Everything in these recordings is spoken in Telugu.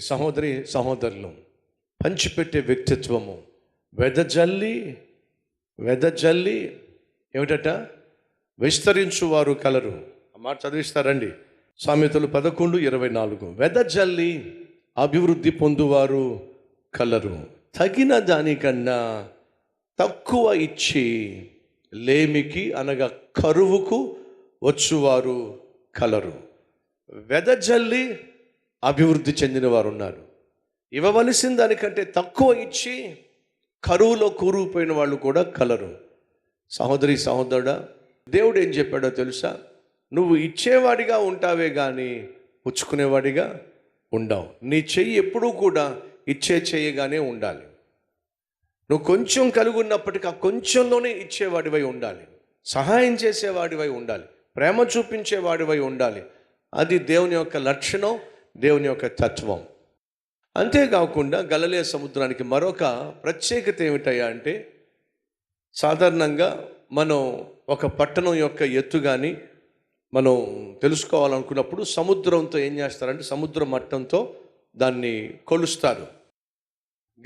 సహోదరి సహోదరులు పంచిపెట్టే వ్యక్తిత్వము వెదజల్లి వెదజల్లి ఏమిటట? విస్తరించువారు కలరు. మాట చదివిస్తారండి సామెతలు పదకొండు ఇరవై నాలుగు. వెదజల్లి అభివృద్ధి పొందువారు కలరు. తగిన దానికన్నా తక్కువ ఇచ్చి లేమికి అనగా కరువుకు వచ్చువారు కలరు. వెదజల్లి అభివృద్ధి చెందిన వారు ఉన్నారు ఇవ్వవలసిన దానికంటే తక్కువ ఇచ్చి కరువులో కూరుకుపోయిన వాళ్ళు కూడా కలరు. సహోదరి సహోదరుడా దేవుడు ఏం చెప్పాడో తెలుసా? నువ్వు ఇచ్చేవాడిగా ఉంటావే కానీ పుచ్చుకునేవాడిగా ఉండవు. నీ చెయ్యి ఎప్పుడూ కూడా ఇచ్చే చెయ్యగానే ఉండాలి. నువ్వు కొంచెం కలిగి ఉన్నప్పటికీ ఆ కొంచెంలోనే ఇచ్చేవాడివై ఉండాలి. సహాయం చేసేవాడివై ఉండాలి. ప్రేమ చూపించేవాడివై ఉండాలి. అది దేవుని యొక్క లక్షణం. దేవుని యొక్క తత్వం. అంతేకాకుండా గలలే సముద్రానికి మరొక ప్రత్యేకత ఏమిటయ్యా అంటే సాధారణంగా మనం ఒక పట్టణం యొక్క ఎత్తు కానీ మనం తెలుసుకోవాలనుకున్నప్పుడు సముద్రంతో ఏం చేస్తారంటే సముద్ర మట్టంతో దాన్ని కొలుస్తారు.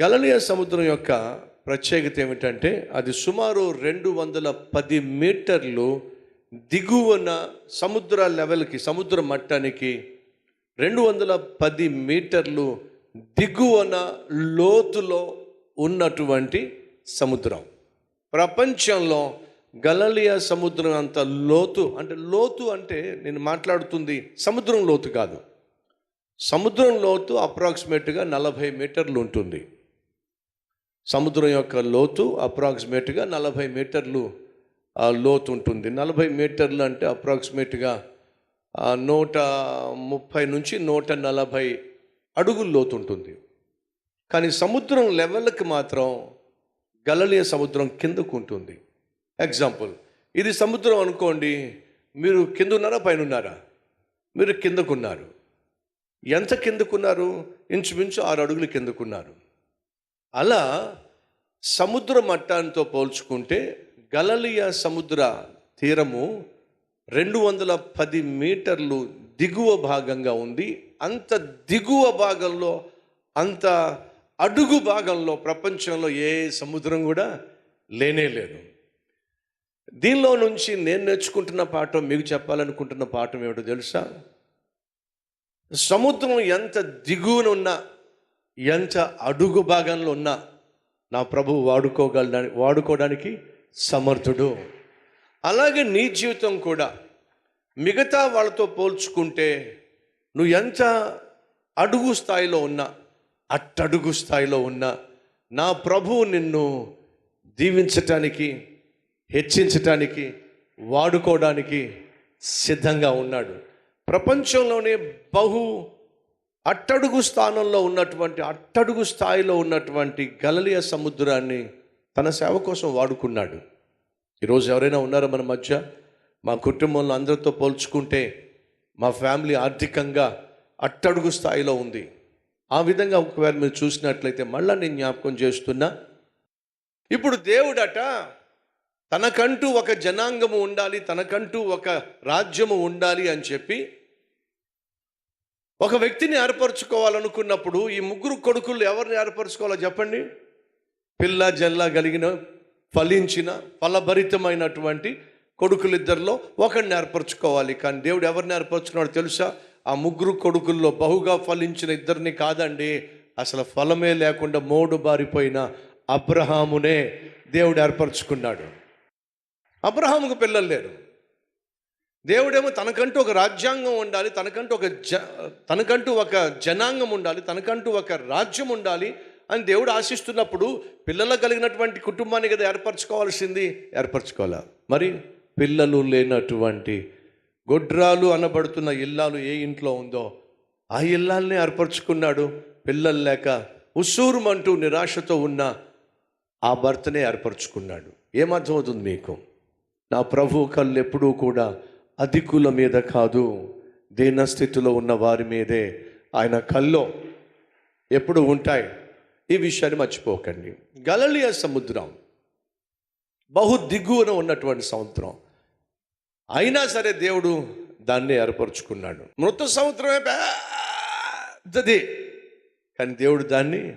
గలలియ సముద్రం యొక్క ప్రత్యేకత ఏమిటంటే అది సుమారు రెండు వందల పది మీటర్లు దిగువన సముద్ర లెవెల్కి సముద్ర మట్టానికి రెండు వందల పది మీటర్లు దిగువన లోతులో ఉన్నటువంటి సముద్రం. ప్రపంచంలో గలలియా సముద్రం అంత లోతు అంటే లోతు అంటే నేను మాట్లాడుతుంది సముద్రం లోతు కాదు. సముద్రం లోతు అప్రాక్సిమేట్గా నలభై మీటర్లు ఉంటుంది. సముద్రం యొక్క లోతు అప్రాక్సిమేట్గా నలభై మీటర్లు లోతు ఉంటుంది. నలభై మీటర్లు అంటే అప్రాక్సిమేట్గా నూట ముప్పై నుంచి నూట నలభై అడుగుల లోతు ఉంటుంది. కానీ సముద్రం లెవెల్కి మాత్రం గలలియ సముద్రం కిందకు ఉంటుంది. ఎగ్జాంపుల్ ఇది సముద్రం అనుకోండి మీరు కింద ఉన్నారా పైన ఉన్నారా మీరు కిందకున్నారు. ఎంత కిందకున్నారు? ఇంచుమించు ఆరు అడుగులు కిందకున్నారు. అలా సముద్ర మట్టాంతో పోల్చుకుంటే గలలియ సముద్ర తీరము రెండు వందల పది మీటర్లు దిగువ భాగంగా ఉంది. అంత దిగువ భాగంలో అంత అడుగు భాగంలో ప్రపంచంలో ఏ సముద్రం కూడా లేనే లేదు. దీనిలో నుంచి నేను నేర్చుకుంటున్న పాఠం మీకు చెప్పాలనుకుంటున్న పాఠం ఏమిటో తెలుసా? సముద్రం ఎంత దిగువన ఉన్నా ఎంత అడుగు భాగంలో ఉన్నా నా ప్రభు వాడుకోగలడానికి వాడుకోవడానికి సమర్థుడు. అలాగే నీ జీవితం కూడా. మిగతా వాళ్ళతో పోల్చుకుంటే నువ్వు ఎంత అడుగు స్థాయిలో ఉన్నా అట్టడుగు స్థాయిలో ఉన్నా నా ప్రభువు నిన్ను దీవించటానికి హెచ్చించటానికి వాడుకోవడానికి సిద్ధంగా ఉన్నాడు. ప్రపంచంలోనే బహు అట్టడుగు స్థానంలో ఉన్నటువంటి అట్టడుగు స్థాయిలో ఉన్నటువంటి గలలియ సముద్రాన్ని తన సేవ కోసం వాడుకున్నాడు. ఈరోజు ఎవరైనా ఉన్నారా మన మధ్య? మా కుటుంబంలో అందరితో పోల్చుకుంటే మా ఫ్యామిలీ ఆర్థికంగా అట్టడుగు స్థాయిలో ఉంది. ఆ విధంగా ఒకవేళ మీరు చూసినట్లయితే మళ్ళీ నేను జ్ఞాపకం చేస్తున్నా ఇప్పుడు దేవుడట తనకంటూ ఒక జనాంగము ఉండాలి తనకంటూ ఒక రాజ్యము ఉండాలి అని చెప్పి ఒక వ్యక్తిని ఏర్పరచుకోవాలనుకున్నప్పుడు ఈ ముగ్గురు కొడుకులు ఎవరిని ఏర్పరచుకోవాలో చెప్పండి? పిల్ల జల్ల కలిగిన ఫలించిన ఫలభరితమైనటువంటి కొడుకులిద్దరిలో ఒకరిని ఏర్పరచుకోవాలి. కానీ దేవుడు ఎవరిని ఏర్పరచుకున్నాడు తెలుసా? ఆ ముగ్గురు కొడుకుల్లో బహుగా ఫలించిన ఇద్దరిని కాదండి. అసలు ఫలమే లేకుండా మోడు బారిపోయిన అబ్రహామునే దేవుడు ఏర్పరచుకున్నాడు. అబ్రహాముకు పిల్లలు లేరు. దేవుడేమో తనకంటూ ఒక రాజ్యాంగం ఉండాలి తనకంటూ ఒక జ తనకంటూ ఒక జనాంగం ఉండాలి తనకంటూ ఒక రాజ్యం ఉండాలి అని దేవుడు ఆశిస్తున్నప్పుడు పిల్లలు కలిగినటువంటి కుటుంబాన్ని కదా ఏర్పరచుకోవాల్సింది? ఏర్పరచుకోవాలా? మరి పిల్లలు లేనటువంటి గొడ్రాలు అనబడుతున్న ఇల్లాలు ఏ ఇంట్లో ఉందో ఆ ఇల్లాలని ఏర్పరచుకున్నాడు. పిల్లలు లేక ఉసూరుమంటూ నిరాశతో ఉన్న ఆ భర్తనే ఏర్పరచుకున్నాడు. ఏమర్థమవుతుంది మీకు? నా ప్రభు కళ్ళు ఎప్పుడూ కూడా అధికుల మీద కాదు. దీనస్థితిలో ఉన్న వారి మీదే ఆయన కల్లో ఎప్పుడు ఉంటాయి. ఈ విషయాన్ని మర్చిపోకండి. గలలియ సముద్రం బహు దిగువన ఉన్నటువంటి సముద్రం. అయినా సరే దేవుడు దాన్ని ఏర్పరచుకున్నాడు. మృత సముద్రమే పెద్దది. కానీ దేవుడు దాన్ని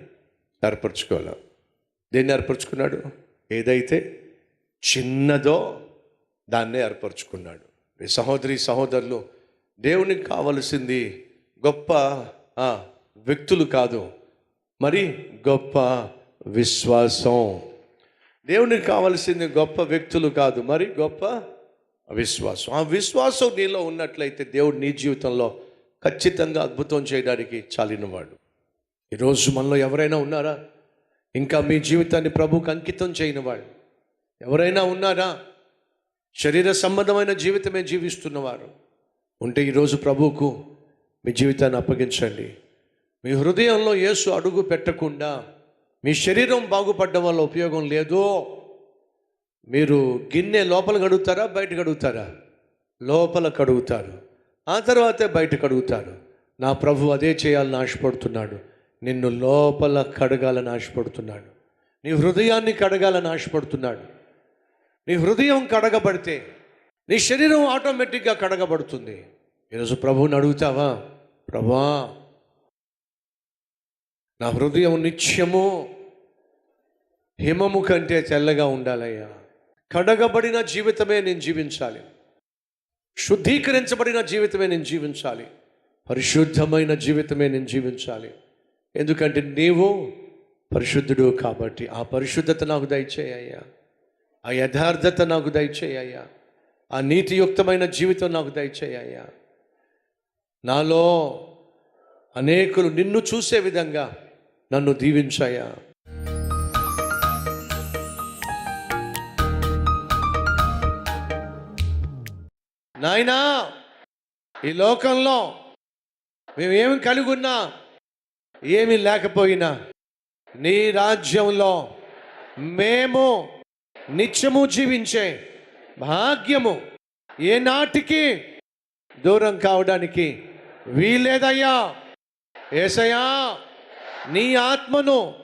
ఏర్పరచుకోవాలి. దేన్ని ఏర్పరచుకున్నాడు? ఏదైతే చిన్నదో దాన్నే ఏర్పరచుకున్నాడు. మీ సహోదరి సహోదరులు దేవునికి కావలసింది గొప్ప వ్యక్తులు కాదు. మరి గొప్ప విశ్వాసం. దేవునికి కావలసింది గొప్ప వ్యక్తులు కాదు మరి గొప్ప విశ్వాసం. ఆ విశ్వాసం నీలో ఉన్నట్లయితే దేవుడు నీ జీవితంలో ఖచ్చితంగా అద్భుతం చేయడానికి చాలినవాడు. ఈరోజు మనలో ఎవరైనా ఉన్నారా? ఇంకా మీ జీవితాన్ని ప్రభుకు అంకితం చేయనివాడు. ఎవరైనా ఉన్నారా? శరీర సంబంధమైన జీవితమే జీవిస్తున్నవారు. ఉంటే ఈరోజు ప్రభువుకు మీ జీవితాన్ని అప్పగించండి. మీ హృదయంలో యేసు అడుగు పెట్టకుండా మీ శరీరం బాగుపడడం వల్ల ఉపయోగం లేదు మీరు గిన్నె లోపల కడుగుతారా బయట కడుగుతారా? లోపల కడుగుతారు. ఆ తర్వాతే బయట కడుగుతారు. నా ప్రభు అదే చేయాలని ఆశపడుతున్నాడు. నిన్ను లోపల కడగాలని ఆశపడుతున్నాడు. నీ హృదయాన్ని కడగాలని ఆశపడుతున్నాడు. నీ హృదయం కడగబడితే నీ శరీరం ఆటోమేటిక్గా కడగబడుతుంది. ఈరోజు ప్రభువుని అడుగుతావా? ప్రభా నా హృదయం నిత్యము హిమము కంటే తెల్లగా ఉండాలయ్యా. కడగబడిన జీవితమే నేను జీవించాలి. శుద్ధీకరించబడిన జీవితమే నేను జీవించాలి. పరిశుద్ధమైన జీవితమే నేను జీవించాలి. ఎందుకంటే నీవు పరిశుద్ధుడు కాబట్టి ఆ పరిశుద్ధత నాకు దయచేయ్యా ఆ యథార్థత నాకు దయచేయ్యా ఆ నీతియుక్తమైన జీవితం నాకు దయచేయ్యా నాలో అనేకులు నిన్ను చూసే విధంగా నన్ను దీవించాయా? నాయనా ఈ లోకంలో మేమేమి కలిగి ఉన్నా ఏమి లేకపోయినా నీ రాజ్యంలో మేము నిత్యము జీవించే భాగ్యము ఏనాటికి దూరం కావడానికి వీలేదయ్యా ఏసయ్యా నీ ఆత్మను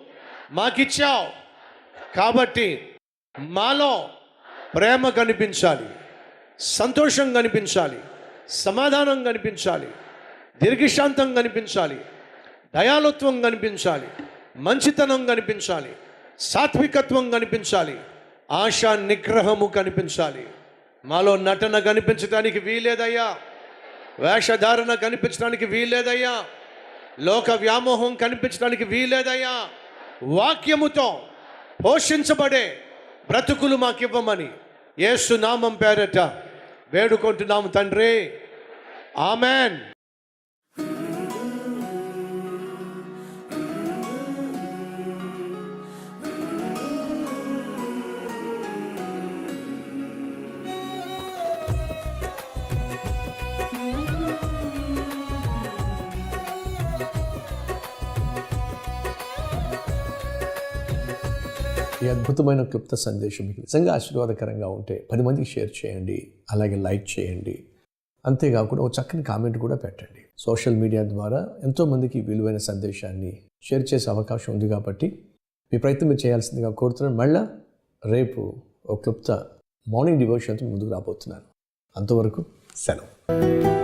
మాకిచ్చావు. కాబట్టి మాలో ప్రేమ కనిపించాలి సంతోషం కనిపించాలి సమాధానం కనిపించాలి దీర్ఘశాంతం కనిపించాలి దయాలుత్వం కనిపించాలి మంచితనం కనిపించాలి సాత్వికత్వం కనిపించాలి ఆశా నిగ్రహము కనిపించాలి. మాలో నటన కనిపించడానికి వీలేదయ్యా వేషధారణ కనిపించడానికి వీలేదయ్యా లోక వ్యామోహం కనిపించడానికి వీలేదయ్యా వాక్యముతో పోషించబడే బ్రతుకులు మాకివ్వమని ఏసు నామం పేరట వేడుకుంటున్నాము తండ్రి. ఆమెన్. ఈ అద్భుతమైన క్లుప్త సందేశం మీకు నిజంగా ఆశీర్వాదకరంగా ఉంటే పది మందికి షేర్ చేయండి అలాగే లైక్ చేయండి. అంతేకాకుండా ఒక చక్కని కామెంట్ కూడా పెట్టండి. సోషల్ మీడియా ద్వారా ఎంతోమందికి విలువైన సందేశాన్ని షేర్ చేసే అవకాశం ఉంది కాబట్టి మీ ప్రయత్నం మీరు చేయాల్సిందిగా కోరుతున్నాను. మళ్ళా రేపు ఒక క్లుప్త మార్నింగ్ డివోషన్తో ముందుకు రాబోతున్నాను. అంతవరకు సెలవు.